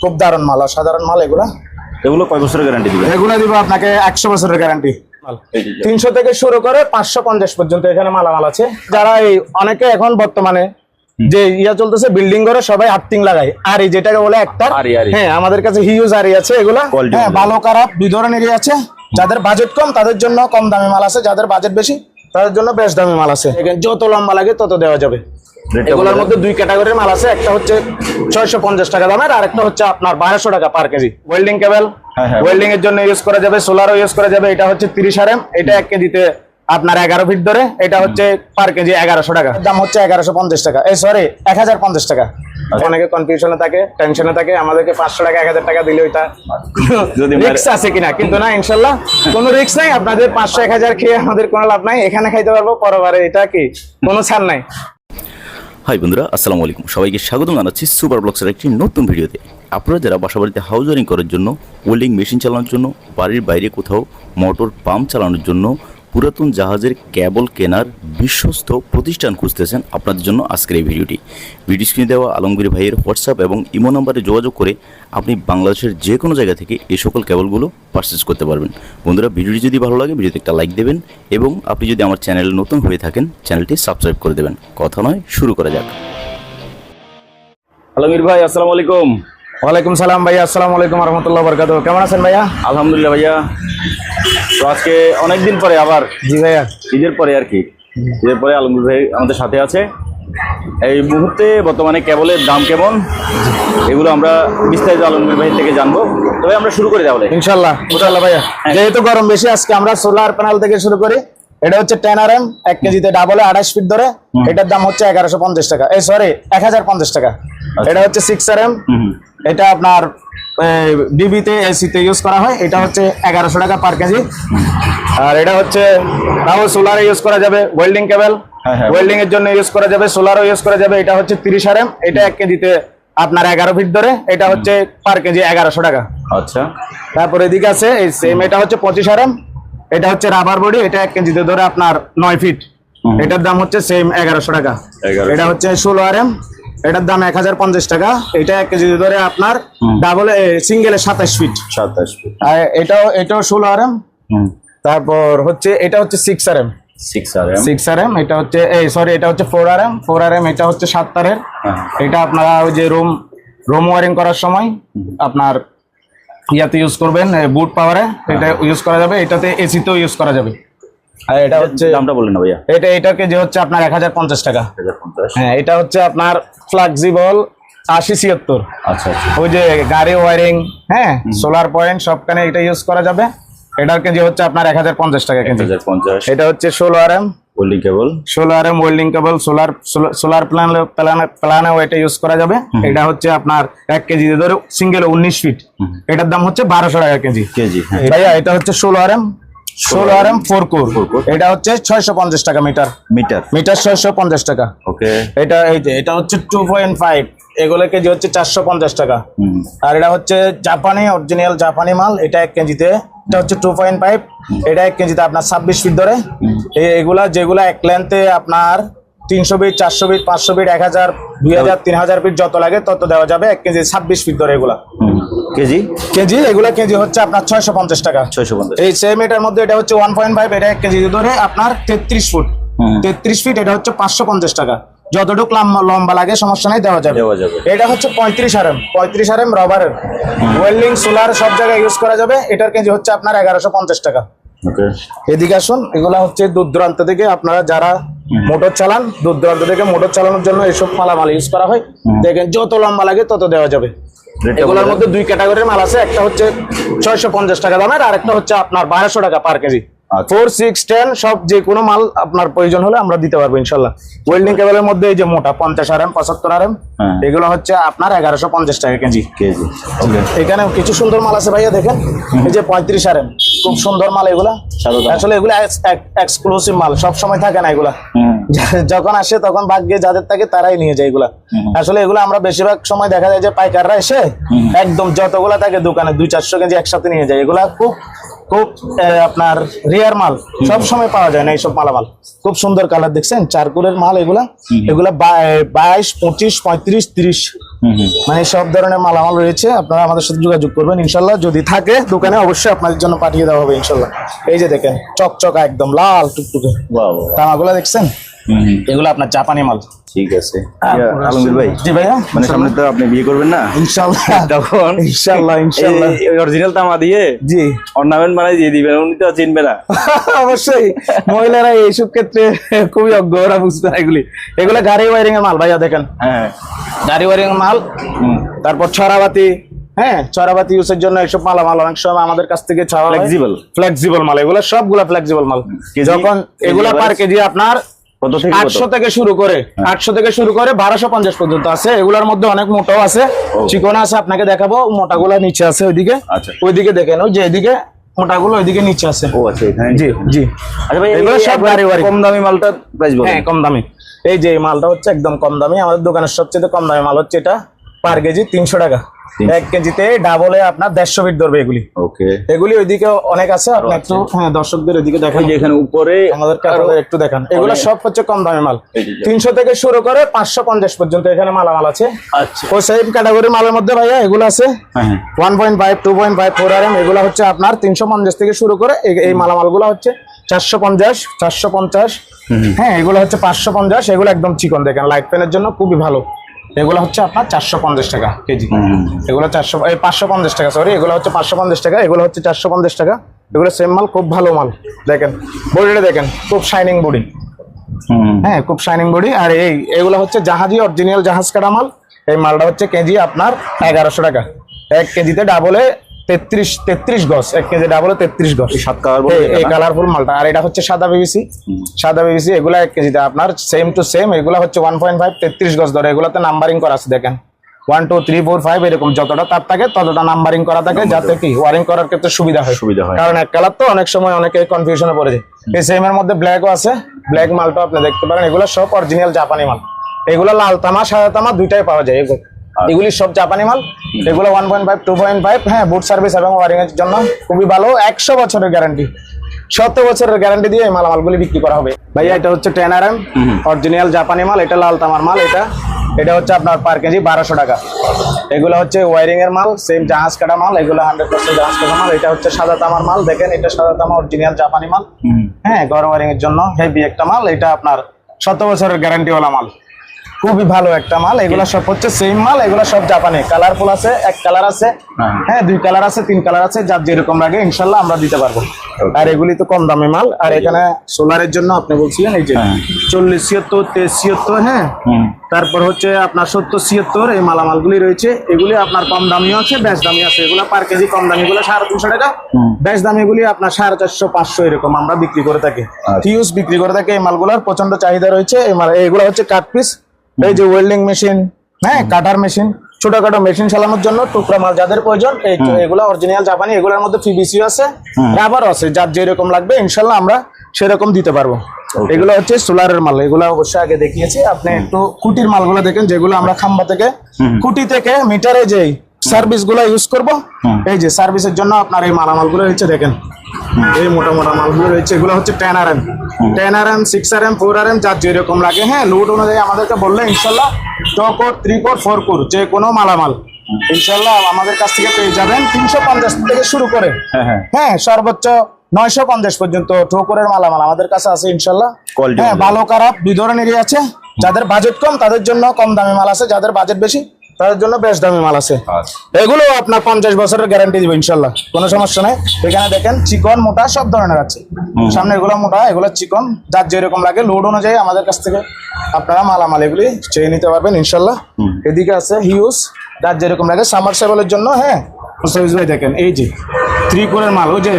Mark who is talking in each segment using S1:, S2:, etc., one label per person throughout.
S1: খুব দারুণ মাল সাধারণ মাল এগুলা।
S2: এগুলো কয় বছরের গ্যারান্টি দিবেন?
S1: এগুলা দিব আপনাকে একশো বছরের গ্যারান্টি তিনশো থেকে শুরু করে পাঁচশো পঞ্চাশ পর্যন্ত এখানে মালামাল আছে। যারা এই অনেকে এখন বর্তমানে যে ইয়া চলতেছে বিল্ডিং করে সবাই আর্থিং লাগায়। আর এই যেটাকে বলে একটা। হ্যাঁ আমাদের কাছে হিউজ আরি আছে এগুলা। হ্যাঁ ভালো খারাপ দুই ধরনেরই আছে। যাদের বাজেট কম তাদের জন্য কম দামি মাল আছে। যাদের বাজেট বেশি তাদের জন্য বেশ দামি মাল আছে। যত লম্বা লাগে তত দেওয়া যাবে। এগুলোর মধ্যে দুই ক্যাটাগরির মাল আছে একটা হচ্ছে ছয়শো পঞ্চাশ টাকা দামের আর একটা হচ্ছে আপনার বারোশো টাকা per KG. Welding cable. Welding এর জন্য ইউজ করা যাবে সোলারও ইউজ করা যাবে এটা হচ্ছে তিরিশ আর এম এটা এক কেজিতে আপনার এগারো ফিট ধরে এটা হচ্ছে পার কেজি এগারোশো টাকা। দাম হচ্ছে এগারোশো পঞ্চাশ টাকা। এই সরি এক হাজার পঞ্চাশ টাকা।
S2: আচ্ছা।
S1: অনেকে কনফিউশনে থাকে টেনশনে থাকে আমাদেরকে পাঁচশো টাকা এক হাজার টাকা দিলে ওইটা
S2: যদি
S1: রিক্স আছে কিনা কিন্তু না ইনশাল্লাহ কোনো রিক্স নাই আপনাদের পাঁচশো এক হাজার খেয়ে আমাদের কোনো লাভ নাই এখানে খাইতে পারব পরবারে এটা কি? কোনো ছাড় নাই।
S3: হাই বন্ধুরা, আসসালামু আলাইকুম। সবাইকে স্বাগত জানাচ্ছি সুপার ব্লগসের একটি নতুন ভিডিওতে। আপনারা যারা বাসাবাড়িতে হাউস ওয়ারিং করার জন্য ওয়েল্ডিং মেশিন চালানোর জন্য, বাড়ির বাইরে কোথাও মোটর পাম্প চালানোর জন্য পুরাতন জাহাজের ক্যাবল কেনার বিশ্বস্ত প্রতিষ্ঠান খুঁজতেছেন আপনাদের জন্য আজকের এই ভিডিওটি। ভিডিও স্ক্রিনে দেওয়া আলমগীর ভাইয়ের হোয়াটসঅ্যাপ এবং ইমো নাম্বারে যোগাযোগ করে আপনি বাংলাদেশের যে কোনো জায়গা থেকে এই সকল ক্যাবলগুলো পারচেস করতে পারবেন। বন্ধুরা ভিডিওটি যদি ভালো লাগে ভিডিওতে একটা লাইক দেবেন এবং আপনি যদি আমার চ্যানেলে নতুন হয়ে থাকেন চ্যানেলটি সাবস্ক্রাইব করে দেবেন। কথা নয় শুরু করা যাক।
S2: আলমগীর ভাই আসসালামু আলাইকুম।
S1: ওয়ালাইকুম সালাম ভাইয়া আসসালামু আলাইকুম রহমতুল্লাহ বরকাত কেমন আছেন ভাইয়া?
S2: আলহামদুলিল্লাহ ভাইয়া। তো আজকে অনেকদিন পরে আবার
S1: জি ভাইয়া।
S2: ঈদের পরে আর কি। ঈদের পরে আলমগীর ভাই আমাদের সাথে আছে। এই মুহূর্তে বর্তমানে কেবলের দাম কেমন? এগুলো আমরা বিস্তারিত আলমগীর ভাই থেকে জানব। তবে আমরা শুরু করে তাহলে।
S1: ইনশাল্লাহ ইনশাল্লাহ ভাইয়া। যেহেতু গরম বেশি আজকে আমরা সোলার প্যানেল থেকে শুরু করি। এটা হচ্ছে টেন আর এম এক কেজিতে ডাবলে আঠাশ ফিট ধরে। এটার দাম হচ্ছে এগারোশো পঞ্চাশ টাকা। এই সরি এক হাজার পঞ্চাশ টাকা। এটা হচ্ছে সিক্স আর এম। এটা আপনার ডিবিতে এসিতে ইউজ করা হয়। এটা হচ্ছে এগারোশো টাকা পার কেজি। আর এটা হচ্ছে তাও সোলারে ইউজ করা যাবে। Welding cable. ওয়েল্ডিং এর জন্য ইউজ করা যাবে। সোলারও ইউজ করা যাবে। এটা হচ্ছে তিরিশ আর এম এটা এক কেজিতে আপনার এগারো ফিট ধরে। এটা হচ্ছে পার কেজি এগারোশো টাকা।
S2: আচ্ছা।
S1: তারপর এদিকে আছে এই সেম এটা হচ্ছে পঁচিশ আর এম এটা হচ্ছে রাবার বডি এটা এক কেজিতে ধরে আপনার নয় ফিট এটার দাম হচ্ছে সেম এগারোশো টাকা। এটা হচ্ছে ষোলো আর এম এটার দাম এক হাজার পঞ্চাশ টাকা। এটা এক কেজি ধরে আপনার ডাবল সিঙ্গেলে সাতাশ ফিট
S2: সাতাশ ফিট
S1: আর এটাও এটাও ষোলো আর এম তারপর হচ্ছে এটা হচ্ছে six R M
S2: six R M
S1: এটা হচ্ছে এই সরি এটা হচ্ছে four R M four R M এটা হচ্ছে সাত তারের
S2: হ্যাঁ।
S1: এটা আপনারা ওই যে রুম রুম ওয়ারিং করার সময় আপনার ইয়াতে ইউজ করবেন বুট পাওয়ারে এটা ইউজ করা যাবে। এটাতে এসিতেও ইউজ করা যাবে। আর এটা হচ্ছে
S2: দামটা বললেন না ভাইয়া।
S1: এটা এটার কেজি হচ্ছে আপনার এক হাজার পঞ্চাশ টাকা।
S2: হাজার পঞ্চাশ।
S1: হ্যাঁ এটা হচ্ছে আপনার ফ্লেক্সিবল আশি ছিয়াত্তর।
S2: আচ্ছা আচ্ছা।
S1: ওই যে গাড়ি ওয়ারিং হ্যাঁ সোলার পয়েন্ট সবখানে এটা ইউজ করা যাবে। এটার কেজি হচ্ছে আপনার এক হাজার পঞ্চাশ টাকা কেজি। এটা হচ্ছে ষোলো আর এম
S2: হোল্ডিং কেবল
S1: ষোলো R M welding cable solar solar plan প্ল্যানেও এটা ইউজ করা যাবে। এটা হচ্ছে আপনার এক কেজি ধরে সিঙ্গেল উনিশ ফিট এটার দাম হচ্ছে বারোশো টাকা কেজি।
S2: কেজি হ্যাঁ।
S1: ভাইয়া এটা হচ্ছে ষোলো আর এম ষোলো আর এম ফোর কোর। এটা হচ্ছে ছয়শো পঞ্চাশ টাকা মিটার।
S2: মিটার।
S1: মিটার ছয়শো পঞ্চাশ টাকা।
S2: ওকে।
S1: এটা এই যে এটা হচ্ছে টু পয়েন্ট ফাইভ। এগুলো কেজি হচ্ছে চারশো পঞ্চাশ টাকা। আর এটা হচ্ছে জাপানি অরিজিনাল জাপানি মাল। এটা এক কেজিতে এটা হচ্ছে টু পয়েন্ট ফাইভ। এটা এক কেজিতে আপনার ছাব্বিশ ফিট ধরে। এগুলা যেগুলা এক লেন্থে আপনার তিনশো ফিট চারশো ফিট পাঁচশো ফিট এক হাজার দুই হাজার তিন হাজার ফিট যত লাগে তত দেওয়া যাবে। এক কেজি ছাব্বিশ ফিট ধরে এগুলা।
S2: কেজি?
S1: কেজি এগুলা কেজি হচ্ছে আপনার ছয়শো পঞ্চাশ টাকা।
S2: ছয়শো পঞ্চাশ।
S1: এই সেম এটার মধ্যে এটা হচ্ছে ওয়ান পয়েন্ট ফাইভ এটা এক কেজি ধরে আপনার তেত্রিশ ফুট। তেত্রিশ ফিট এটা হচ্ছে পাঁচশো পঞ্চাশ টাকা। যতটুকু লম্বা লাগে সমস্যা নেই দেওয়া যাবে। এটা হচ্ছে পঁয়ত্রিশ আর এম পঁয়ত্রিশ আর এম রবারের ওয়েল্ডিং সোলার সব জায়গায় ইউজ করা যাবে। এটার কেজি হচ্ছে আপনার এগারোশো পঞ্চাশ টাকা। এদিকে আসুন এগুলা হচ্ছে দূর দূরান্ত থেকে আপনারা যারা মোটর চালান দূর দূরান্ত থেকে মোটর চালানোর জন্য এসব মালামাল ইউজ করা হয়। দেখেন যত লম্বা লাগে তত দেওয়া যাবে। এগুলোর মধ্যে দুই ক্যাটাগরির মাল আছে একটা হচ্ছে ছয়শো পঞ্চাশ টাকা দামের আর একটা হচ্ছে আপনার বারোশো টাকা per KG. Four six ten সব যে কোনো মাল আপনার প্রয়োজন হলে আমরা দিতে পারব ইনশাল্লাহ। ওয়েল্ডিং কেবলের মধ্যে এই যে মোটা পঞ্চাশ আর এম পঁচাত্তর আর এম
S2: হ্যাঁ।
S1: এগুলো হচ্ছে আপনার এগারোশো পঞ্চাশ টাকা কেজি।
S2: কেজি।
S1: এখানে কিছু সুন্দর মাল আছে ভাইয়া দেখেন। এই যে পঁয়ত্রিশ আর এম খুব সুন্দর মাল এগুলা। আসলে এগুলা এক্সক্লুসিভ মাল সব সময় থাকে না এগুলা। যখন আসে তখন ভাগ্যে যাদের থাকে তারাই নিয়ে যায় এগুলা। আসলে এগুলো আমরা বেশিরভাগ সময় দেখা যায় যে পাইকাররা এসে একদম যতগুলা থাকে দোকানে দুই চারশো কেজি একসাথে নিয়ে যায়। এগুলা খুব খুব আপনার রিয়ার মাল সব সময় পাওয়া যায় না এইসব মালামাল। খুব সুন্দর কালার দেখছেন চারকুলের মাল এগুলা। এগুলা বাইশ পঁচিশ পঁয়ত্রিশ তিরিশ। মানে সব ধরনের মালামাল রয়েছে আপনারা আমাদের সাথে যোগাযোগ করবেন ইনশাল্লাহ। যদি থাকে দোকানে অবশ্যই আপনাদের জন্য পাঠিয়ে দেওয়া হবে ইনশাল্লাহ। এই যে দেখেন চকচকা একদম লাল টুকটুকে। তামাগুলো দেখছেন? এগুলো আপনার জাপানি মাল।
S2: ঠিক আছে। আলমগীর ভাই
S1: জি ভাইয়া
S2: মানে সামনে তো আপনি বিয়ে করবেন না?
S1: ইনশাল্লাহ।
S2: তখন
S1: ইনশাল্লাহ ইনশাল্লাহ।
S2: অরিজিনাল তামা দিয়ে
S1: জি।
S2: অর্নামেন্ট বানাই দিয়ে দিবেন উনি তো চিনবে না।
S1: অবশ্যই মহিলারা এইসব ক্ষেত্রে খুবই অজ্ঞ ওরা বুঝতে না এগুলি। এগুলো গাড়ি ওয়ারিং এর মাল ভাইয়া দেখেন।
S2: হ্যাঁ।
S1: গাড়ি ওয়ারিং এর মাল তারপর ছড়াবাতি হ্যাঁ ছড়াবাতি ইউজের জন্য এইসব মালামাল অনেক সময় আমাদের কাছ থেকে ছাড়া
S2: Flexible.
S1: ফ্লেক্সিবল মাল এগুলো সবগুলা ফ্লেক্সিবল মাল। যখন এগুলা পার কেজি আপনার আটশো থেকে শুরু করে আটশো থেকে শুরু করে বারোশো পঞ্চাশ পর্যন্ত আছে। এগুলোর মধ্যে অনেক মোটাও আছে চিকন আছে আপনাকে দেখাবো মোটাগুলো নিচে আছে ওইদিকে।
S2: আচ্ছা।
S1: ওইদিকে দেখেন ওই যে এদিকে মোটাগুলো ওইদিকে নিচে আছে।
S2: ও আচ্ছা এখানে
S1: জি জি।
S2: আচ্ছা ভাই
S1: এগুলো
S2: এগুলো
S1: সব
S2: সব
S1: গাড়ি
S2: কম দামি মালটা প্রাইস বলেন
S1: হ্যাঁ কম দামি। এই যে মালটা হচ্ছে একদম কম দামি। আমাদের দোকানের সবচেয়ে কম দামি মাল হচ্ছে এটা পার কেজি তিনশো টাকা। এক কেজিতে ডাবলে আপনার দেড়শো ফিট ধরবে এগুলি।
S2: ওকে।
S1: এগুলি ওইদিকে অনেক আছে আপনি একটু হ্যাঁ দর্শকদের ওইদিকে দেখেন।
S2: ওই যে এখানে উপরে
S1: আমাদের একটু দেখান। এগুলো সব হচ্ছে কম দামি মাল। তিনশো থেকে শুরু করে পাঁচশো পঞ্চাশ পর্যন্ত এখানে মালামাল আছে।
S2: আচ্ছা।
S1: ও সেম ক্যাটাগরি মালের মধ্যে ভাইয়া এগুলো আছে। One point five two point five four R M এগুলো হচ্ছে আপনার তিনশো পঞ্চাশ থেকে শুরু করে এই- এই মালামালগুলো হচ্ছে চারশো পঞ্চাশ চারশো পঞ্চাশ। হ্যাঁ এগুলো হচ্ছে পাঁচশো পঞ্চাশ এগুলো একদম চিকন দেখেন। লাইট পেনের জন্য খুবই ভালো। এগুলো হচ্ছে আপনার চারশো পঞ্চাশ টাকা কেজি। এগুলো চারশো এই পাঁচশো পঞ্চাশ টাকা সরি এগুলো হচ্ছে পাঁচশো পঞ্চাশ টাকা এগুলো হচ্ছে চারশো পঞ্চাশ টাকা। এগুলো সেম মাল খুব ভালো মাল। দেখেন বডিটা দেখেন খুব শাইনিং বডি হ্যাঁ খুব শাইনিং বডি আর এই এগুলো হচ্ছে জাহাজি অরিজিনাল জাহাজ কাটা মাল। এই মালটা হচ্ছে কেজি আপনার এগারোশো টাকা। এক কেজিতে ডাবলে তেত্রিশ তেত্রিশ গজ এক কেজি ডাবলে তেত্রিশ গজ।
S2: এই সাত কালার?
S1: কালারফুল মালটা। আর এটা হচ্ছে সাদা বিবিসি সাদা বিবিসি এগুলো এক কেজিতে আপনার সেম টু সেম এগুলো হচ্ছে ওয়ান পয়েন্ট ফাইভ তেত্রিশ গজ ধরে। এগুলোতে নাম্বারিং করা আছে দেখেন। One two three four five এরকম যতটা তার থাকে ততটা নাম্বারিং করা থাকে যাতে কি ওয়ারিং করার ক্ষেত্রে সুবিধা হয়।
S2: সুবিধা হয়।
S1: কারণ এক কালার তো অনেক সময় অনেকে কনফিউশনে পড়ে যায়। এই সেম এর মধ্যে ব্ল্যাকও আছে। ব্ল্যাক মালটা আপনি দেখতে পারেন। এগুলো সব অরিজিনাল জাপানি মাল। এগুলো লাল তামা সাদা তামা দুইটাই পাওয়া যায় এগুলো এগুলি সব জাপানি মাল। এগুলো one point five two point five হ্যাঁ বুট সার্ভিস এবং ওয়ারিং এর জন্য খুবই ভালো। একশো বছরের গ্যারান্টি সত্তর বছরের গ্যারান্টি দিয়ে এই মালামালগুলি বিক্রি করা হবে। ভাইয়া এটা হচ্ছে টেন আর এম অরিজিনাল জাপানি মাল এটা লাল তামার মাল এটা। এটা হচ্ছে আপনার পার কেজি বারোশো টাকা। এগুলো হচ্ছে ওয়ারিং এর মাল সেম জাহাজ কাটা মাল এগুলো হান্ড্রেড পার্সেন্ট জাহাজ কাটা মাল। এটা হচ্ছে সাদা তামার মাল দেখেন এটা সাদা তামা অরিজিনাল জাপানি মাল। হ্যাঁ গরম ওয়ারিং এর জন্য হেভি একটা মাল এটা আপনার শত বছরের গ্যারান্টিওয়ালা মাল। খুবই ভালো একটা মাল। এগুলো সব হচ্ছে সেম মাল এগুলো সব জাপানি কালারফুল আছে এক কালার আছে।
S2: হ্যাঁ।
S1: হ্যাঁ দুই কালার আছে তিন কালার আছে যার যেরকম লাগে ইনশাল্লাহ আমরা দিতে পারব। আর এগুলি তো কম দামে মাল। আর এখানে সোলারের জন্য আপনি বলছিলেন এই যে
S2: হ্যাঁ।
S1: চল্লিশ ছিয়াত্তর তেইশ ছিয়াত্তর হ্যাঁ? তারপর হচ্ছে আপনার সত্তর ছিয়াত্তর এই মালামালগুলি রয়েছে। এগুলি আপনার কম দামিও আছে বেশ দামি আছে। এগুলো পার কেজি কম দামিগুলো সাড়ে তিনশো টাকা। বেশ দামিগুলি আপনার সাড়ে চারশো পাঁচশো এরকম আমরা বিক্রি করে থাকি।
S2: আচ্ছা।
S1: ফিউজ বিক্রি করে থাকি এই মালগুলোর। প্রচণ্ড চাহিদা রয়েছে। এই মাল এইগুলো হচ্ছে কাট পিস এই যে ওয়েল্ডিং মেশিন হ্যাঁ কাটার মেশিন ছোটখাটো মেশিন চালানোর জন্য টুকরা মাল যাদের প্রয়োজন এগুলো অরিজিনাল জাপানি এগুলোর মধ্যে পিভিসি আছে রাবারও আছে যার যেরকম লাগবে ইনশাল্লাহ আমরা সেরকম দিতে পারব। এগুলো হচ্ছে সোলারের মাল এগুলো অবশ্যই আগে দেখিয়েছি আপনি একটু খুঁটির মালগুলো দেখেন যেগুলো আমরা খাম্বা থেকে খুঁটি থেকে মিটারে যেই সার্ভিসগুলো ইউজ করব এই যে সার্ভিসের জন্য আপনার এই মালামালগুলো হচ্ছে দেখেন। এই মোটা মোটা মালগুলো রয়েছে। এগুলো হচ্ছে ten R M ten R M six R M four R M যার যেরকম লাগে। হ্যাঁ লোড অনুযায়ী আমাদেরকে বললে ইনশাল্লাহ two core three core four core যে কোনো মালামাল। ইনশাল্লাহ আমাদের কাছ থেকে পেয়ে যাবেন তিনশো পঞ্চাশ থেকে শুরু করে।
S2: হ্যাঁ হ্যাঁ।
S1: হ্যাঁ সর্বোচ্চ নয়শো পঞ্চাশ পর্যন্ত ঠোকরের মালামাল আমাদের কাছে আছে ইনশাল্লাহ। হ্যাঁ ভালো খারাপ দুই ধরনেরই আছে। যাদের বাজেট কম তাদের জন্য কম দামে মাল আছে। যাদের বাজেট বেশি তাদের জন্য বেশ দামি মাল আছে।
S2: আচ্ছা।
S1: এগুলো আপনার পঞ্চাশ বছরের গ্যারান্টি দিব ইনশাল্লাহ। কোনো সমস্যা নেই। এখানে দেখেন চিকন মোটা সব ধরনের আছে। সামনে এগুলো মোটা এগুলো চিকন। যার যেরকম লাগে লোড অনুযায়ী আমাদের কাছ থেকে আপনারা মালামাল এগুলি চেয়ে নিতে পারবেন ইনশাল্লাহ। এদিকে আছে হিউজ যার যেরকম লাগে সামার সেবলের জন্য হ্যাঁ। মুস্তাফিজ ভাই দেখেন এই যে থ্রি কোরের মাল ওই যে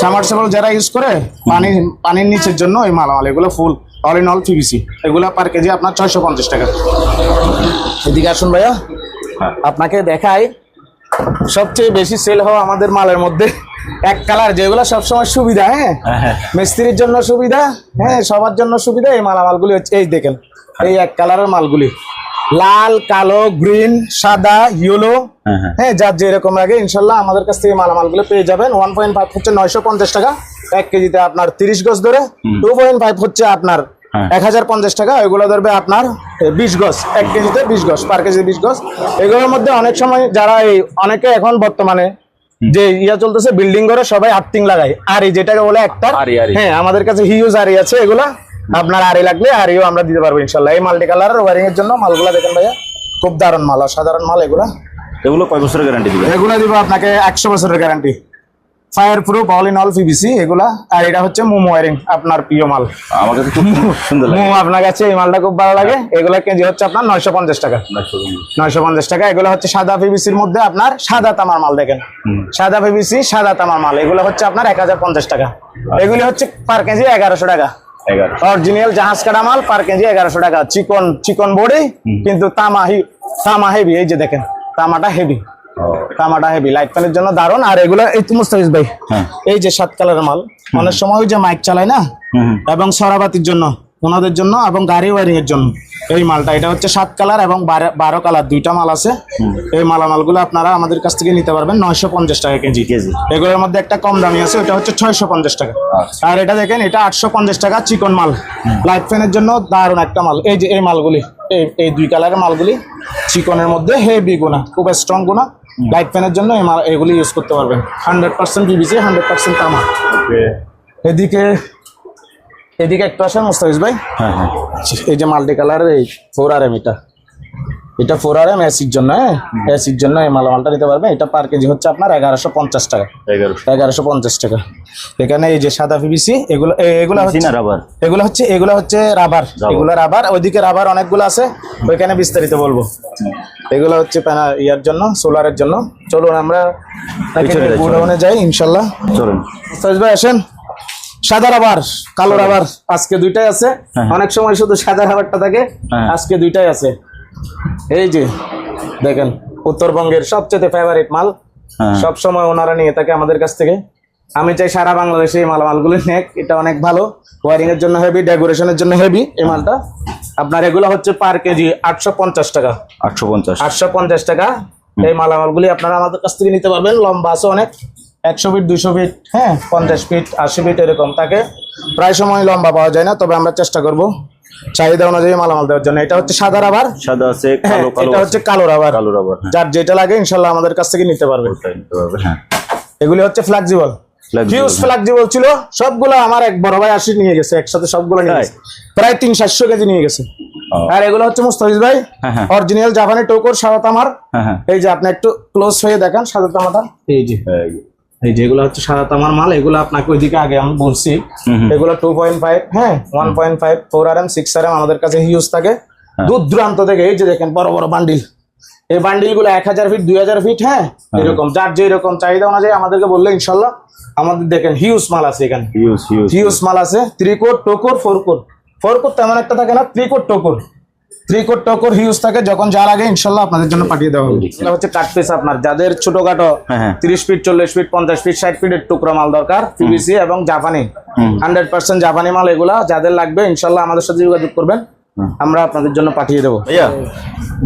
S1: সামার সেবল যারা ইউজ করে পানি পানির নিচের জন্য এই মালামাল এগুলো full all in all PVC এগুলো পার কেজি আপনার ছয়শো পঞ্চাশ টাকা। এদিকে আসুন ভাইয়া। আপনাকে দেখাই সবচেয়ে বেশি সেল হওয়া আমাদের মালের মধ্যে এক কালার যেগুলো সবসময় সুবিধা হ্যাঁ? মিস্ত্রির জন্য সুবিধা হ্যাঁ সবার জন্য সুবিধা এই মালামালগুলি হচ্ছে এই দেখেন এই এক কালারের মালগুলি। লাল কালো গ্রিন সাদা ইয়েলো
S2: হ্যাঁ, হ্যাঁ।
S1: হ্যাঁ যার যেরকম লাগে ইনশাল্লাহ আমাদের কাছ থেকে মালামালগুলো পেয়ে যাবেন। ওয়ান পয়েন্ট ফাইভ হচ্ছে নয়শো পঞ্চাশ টাকা এক কেজিতে আপনার তিরিশ গজ ধরে। টু পয়েন্ট ফাইভ হচ্ছে আপনার
S2: হ্যাঁ।
S1: এক হাজার পঞ্চাশ টাকা ওইগুলো ধরবে আপনার বিশ গজ এক কেজিতে বিশ গজ পার কেজি বিশ গজ। এগুলোর মধ্যে অনেক সময় যারা এই অনেকে এখন বর্তমানে যে ইয়া চলতেছে বিল্ডিং করে সবাই আর্থিং লাগায়। আর এই যেটাকে বলে একটা। হ্যাঁ আমাদের কাছে হিউজ আরি আছে এগুলা। আপনার আরি লাগলে আরিও আমরা দিতে পারব ইনশাল্লাহ। এই মাল্টি কালার ওয়ারিং এর জন্য মালগুলা দেখেন ভাইয়া খুব দারুণ মাল অসাধারণ মাল এগুলা।
S2: এগুলো কয় বছরের গ্যারান্টি দিবে
S1: এগুলা দিব আপনাকে একশো বছরের guarantee fire proof all in all PVC এগুলা। আর এটা হচ্ছে মোমো ওয়ারিং আপনার প্রিয় মাল।
S2: আমার কাছে খুব সুন্দর লাগে।
S1: মোমো আপনার কাছে এই মালটা খুব ভালো লাগে। এগুলা কেজি হচ্ছে আপনার নয়শো পঞ্চাশ টাকা। নয়শো পঞ্চাশ টাকা। এগুলো হচ্ছে সাদা পিভিসির মধ্যে আপনার সাদা তামার মাল দেখেন। সাদা পিভিসি সাদা তামার মাল। এগুলো হচ্ছে আপনার এক হাজার পঞ্চাশ টাকা। এগুলি হচ্ছে পার কেজি এগারোশো টাকা। অরিজিনাল জাহাজ কাটা মাল পার কেজি এগারোশো টাকা। চিকন চিকন বডি কিন্তু তামা হি- তামা হেভি এই যে দেখেন তামাটা হেভি তামাটা হেভি লাইট প্যানের জন্য দারুণ আর এগুলো এই তো মুস্তাফিজ ভাই
S2: হ্যাঁ।
S1: এই যে সাত কালারের মাল। অনেক সময় ওই যে মাইক চালায় না। এবং সরাবাতির জন্য ওনাদের জন্য এবং গাড়ি ওয়ারিং এর জন্য এই মালটা। এটা হচ্ছে সাত কালার এবং বারো- কালার দুইটা মাল আছে। এই মালামালগুলো আপনারা আমাদের কাছ থেকে নিতে পারবেন নয়শো পঞ্চাশ টাকা কেজি।
S2: কেজি।
S1: এগুলোর মধ্যে একটা কম দামি আছে ওটা হচ্ছে ছয়শো পঞ্চাশ টাকা।
S2: আচ্ছা।
S1: আর এটা দেখেন এটা আটশো পঞ্চাশ টাকা চিকন মাল। লাইট ফ্যানের জন্য দারুণ একটা মাল। এই যে এই মালগুলি। এই এই দুই কালারের মালগুলি চিকনের মধ্যে হেভি গুণা খুব স্ট্রং গুণা। লাইট ফ্যানের জন্য এই মাল এগুলি ইউজ করতে পারবেন। Hundred percent PVC hundred percent তামা। এদিকে এদিকে একটু আসেন মুস্তাফিজ ভাই।
S2: হ্যাঁ হ্যাঁ।
S1: এই যে মাল্টি কালারের এই ফোর আর এম এটা। এটা ফোর আর এম এসির জন্য হ্যাঁ? এসির জন্য এই মালামালটা নিতে পারবেন এটা পার কেজি হচ্ছে আপনার এগারোশো পঞ্চাশ টাকা। এগারোশো। পঞ্চাশ টাকা। এখানে এই যে সাদা পিভিসি এগুলো এগুলো হচ্ছে
S2: রাবার
S1: এগুলো হচ্ছে এগুলো হচ্ছে রাবার এগুলো রাবার ওইদিকে রাবার অনেকগুলো আছে। ওইখানে বিস্তারিত বলব। এগুলো হচ্ছে ইয়ার জন্য সোলারের জন্য। চলুন আমরা
S2: যাই,
S1: গোডাউনে যাই ইনশাল্লাহ।
S2: চলুন।
S1: ভাই আসেন। সাদা রাবার কালো রাবার আজকে দুইটাই আছে।
S2: হ্যাঁ।
S1: অনেক সময় শুধু সাদা রাবারটা থাকে
S2: হ্যাঁ।
S1: আজকে দুইটাই আছে। এই যে দেখেন উত্তরবঙ্গের সবচেয়ে ফেভারিট মাল।
S2: হ্যাঁ।
S1: সব সময় ওনারা নিয়ে থাকে আমাদের কাছ থেকে। আমি চাই সারা বাংলাদেশে এই মালামালগুলো নেক। এটা অনেক ভালো। ওয়ারিং এর জন্য হেভি ডেকোরেশনের জন্য হেভি এই মালটা। আপনার এগুলো হচ্ছে পার কেজি আটশো পঞ্চাশ টাকা।
S2: আটশো পঞ্চাশ।
S1: আটশো পঞ্চাশ টাকা। এই মালামালগুলি আপনারা আমাদের কাছ থেকে নিতে পারবেন। লম্বা আছে অনেক। একশো ফিট দুশো ফিট হ্যাঁ পঞ্চাশ ফিট আশি ফিট এরকম থাকে। প্রায় সময় লম্বা পাওয়া যায় না তবে আমরা চেষ্টা করব। চাহিদা অনুযায়ী মালামাল দেওয়ার জন্য। এটা হচ্ছে সাদা রাবার।
S2: সাদা আছে
S1: হ্যাঁ
S2: কালো কালো
S1: এটা হচ্ছে কালো রাবার।
S2: কালো রাবার হ্যাঁ।
S1: যার যেটা লাগে ইনশাল্লাহ আমাদের কাছ থেকে নিতে পারবে।
S2: নিতে পারবে, হ্যাঁ।
S1: এগুলি হচ্ছে ফ্লেক্সিবল
S2: হ্যাঁ।
S1: ফ্লেক্সিবল ছিল। সবগুলো আমার এক বড় ভাই আসি নিয়ে গেছে একসাথে সবগুলো নিয়ে গেছে। প্রায় তিন সাতশো কেজি নিয়ে গেছে। আর এগুলো হচ্ছে মুস্তাফিজ ভাই
S2: হ্যাঁ, হ্যাঁ।
S1: অরিজিনাল জাপানি টোকর সাদা তামার।
S2: হ্যাঁ হ্যাঁ।
S1: এই যে আপনি একটু ক্লোজ হয়ে দেখেন সাদা তামাটা। এই যে।
S2: এই যে।
S1: এই যে এগুলো হচ্ছে সাদা তামার মাল এগুলো আপনাকে ওইদিকে আগে আমি বলছি। এগুলো টু পয়েন্ট ফাইভ হ্যাঁ one point five four R M six R M আমাদের কাছে হিউজ থাকে।
S2: হ্যাঁ।
S1: দূর দূরান্ত থেকে এই যে দেখেন বড় বড় বান্ডিল এই বান্ডিলগুলো এক হাজার ফিট দুই হাজার ফিট হ্যাঁ এরকম যার যে এরকম চাহিদা অনুযায়ী আমাদেরকে বললে ইনশাল্লাহ আমাদের দেখেন হিউজ মাল আছে এখানে।
S2: হিউজ
S1: মাল আছে three core two core four core four core তেমন একটা থাকে না three core two core three core two core huge থাকে যখন যা লাগে ইনশাল্লাহ আপনাদের জন্য পাঠিয়ে দেওয়া হবে। এটা হচ্ছে কাট পিস আপনার যাদের ছোটখাটো
S2: হ্যাঁ, হ্যাঁ।
S1: তিরিশ ফিট চল্লিশ ফিট পঞ্চাশ ফিট ষাট ফিটের টুকরো মাল দরকার পিভিসি এবং জাপানি। হান্ড্রেড পার্সেন্ট জাপানি মাল এগুলা যাদের লাগবে ইনশাল্লাহ আমাদের সাথে যোগাযোগ করবেন আমরা আপনাদের জন্য পাঠিয়ে দেবো।
S2: ভাইয়া।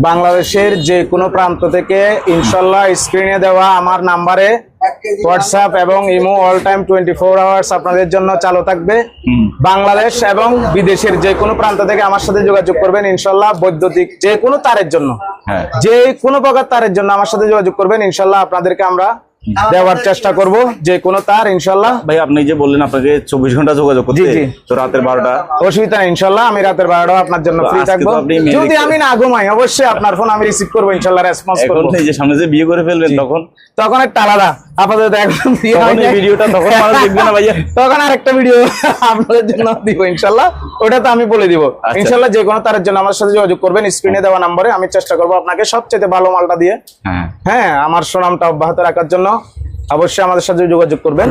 S1: বাংলাদেশের যে কোনো প্রান্ত থেকে ইনশাল্লাহ স্ক্রিনে দেওয়া আমার নাম্বারে হোয়াটসঅ্যাপ এবং imo all time twenty four hours আপনাদের জন্য চালু থাকবে। বাংলাদেশ এবং বিদেশের যে কোনো প্রান্ত থেকে আমার সাথে যোগাযোগ করবেন ইনশাল্লাহ বৈদ্যুতিক যে কোনো তারের জন্য।
S2: হ্যাঁ।
S1: যে কোনো প্রকার তারের জন্য আমার সাথে যোগাযোগ করবেন ইনশাল্লাহ আপনাদেরকে আমরা দেওয়ার চেষ্টা করব যে কোনো তার ইনশাল্লাহ।
S2: ভাই আপনি যে বললেন আপনাকে চব্বিশ ঘণ্টা যোগাযোগ করতে
S1: জি।
S2: তো রাতের বারোটা।
S1: অসুবিধা নেই ইনশাল্লাহ। আমি রাতের বারোটা আপনার জন্য ফ্রি থাকব। যদি আমি না ঘুমাই অবশ্যই আপনার ফোন আমি রিসিভ করব ইনশাল্লাহ রেসপন্স করব।
S2: এই যে সামনে যে বিয়ে করে ফেলবেন তখন?
S1: তখন একটা আলাদা। আপাতত এখন
S2: ভিডিওটা তখন দেখবে না ভাইয়া।
S1: তখন আর একটা ভিডিও আপনাদের জন্য দিব ইনশাল্লাহ। ওটা তো আমি বলে দিব।
S2: আচ্ছা।
S1: ইনশাল্লাহ যে কোনো তারের জন্য আমার সাথে যোগাযোগ করবেন স্ক্রিনে দেওয়া নম্বরে আমি চেষ্টা করব আপনাকে সবচেয়ে ভালো মালটা দিয়ে।
S2: হ্যাঁ।
S1: হ্যাঁ আমার সুনামটা অব্যাহত রাখার জন্য। অবশ্যই আমাদের সাথে যোগাযোগ করবেন।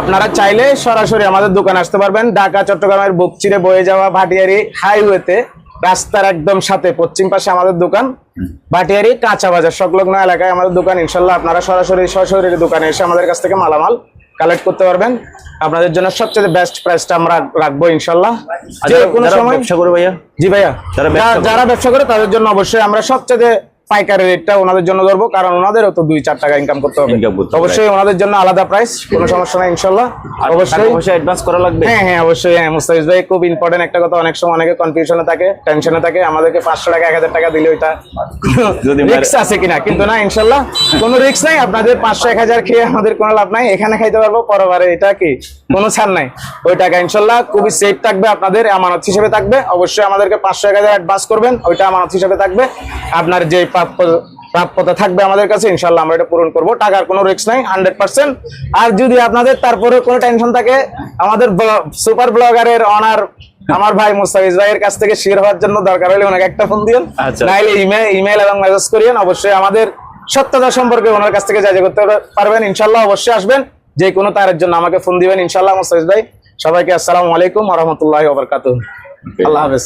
S1: আপনারা চাইলে সরাসরি আমাদের দোকানে আসতে পারবেন। ঢাকা চট্টগ্রামের বুকচিরে বয়ে যাওয়া ভাটিয়ারি হাইওয়েতে রাস্তার একদম সাথে পশ্চিম পাশে আমাদের দোকান। ভাটিয়ারি কাঁচা বাজার সংলগ্ন এলাকায় আমাদের দোকান। ইনশাল্লাহ আপনারা সরাসরি সরাসরি দোকানে এসে আমাদের কাছ থেকে মালামাল কালেক্ট করতে পারবেন। আপনাদের জন্য সবচেয়ে বেস্ট প্রাইসটা আমরা রাখব ইনশাল্লাহ যে কোনো সময়
S2: ব্যবসা করে ভাইয়া?
S1: জি ভাইয়া।
S2: ব্যবসা।
S1: যারা ব্যবসা করে তাদের জন্য অবশ্যই আমরা সবচেয়ে পাইকারি রেটটা ওনাদের জন্য ধরবো কারণ ওনাদেরও তো দুই চার টাকা ইনকাম করতে হবে। অবশ্যই ওনাদের জন্য আলাদা প্রাইস কোনো সমস্যা নাই ইনশাল্লাহ। অবশ্যই।
S2: অ্যাডভান্স করা লাগবে?
S1: হ্যাঁ হ্যাঁ অবশ্যই। হ্যাঁ মুস্তাফিজ ভাই খুব ইম্পর্টেন্ট একটা কথা। অনেক সময় অনেকে কনফিউশনে থাকে টেনশনে থাকে। আমাদেরকে পাঁচশো টাকা এক হাজার টাকা দিলে ওইটা রিক্স আছে কিনা কিন্তু না ইনশাল্লাহ। কোনো রিক্স নাই। আপনাদের পাঁচশো এক হাজার খেয়ে আমাদের কোনো লাভ নাই। এখানে খাইতে পারব পরবারে এটা কি? কোনো ছাড় নাই। ওই টাকা ইনশাল্লাহ খুবই সেফ থাকবে আপনাদের আমানত হিসেবে থাকবে। অবশ্যই আমাদেরকে পাঁচশো এক হাজার অ্যাডভান্স করবেন ওইটা আমানত হিসেবে থাকবে। আপনার যে প্রাপ্য প্রাপ্যতা থাকবে আমাদের কাছে ইনশাল্লাহ আমরা এটা পূরণ করব। টাকার কোনো রিস্ক নাই হান্ড্রেড পার্সেন্ট আর যদি আপনাদের তারপরে কোনো টেনশন থাকে আমাদের সুপার ব্লগারের অনার আমার ভাই মুস্তাফিজ ভাইয়ের কাছ থেকে শেয়ার হওয়ার জন্য দরকার হলে ওনাকে একটা ফোন দিন
S2: আচ্ছা।
S1: নাইলে ইমেল ইমেল এবং মেসেজ করিয়েন। অবশ্যই আমাদের সত্যতা সম্পর্কে ওনার কাছ থেকে যা যা করতে পারবেন ইনশাল্লাহ অবশ্যই আসবেন। যে কোনো তারের জন্য আমাকে ফোন দিবেন ইনশাল্লাহ মুস্তাফিজ ভাই। সবাইকে আসসালামু আলাইকুম রহমতুল্লাহ ওবরকাত আল্লাহ হাফেজ।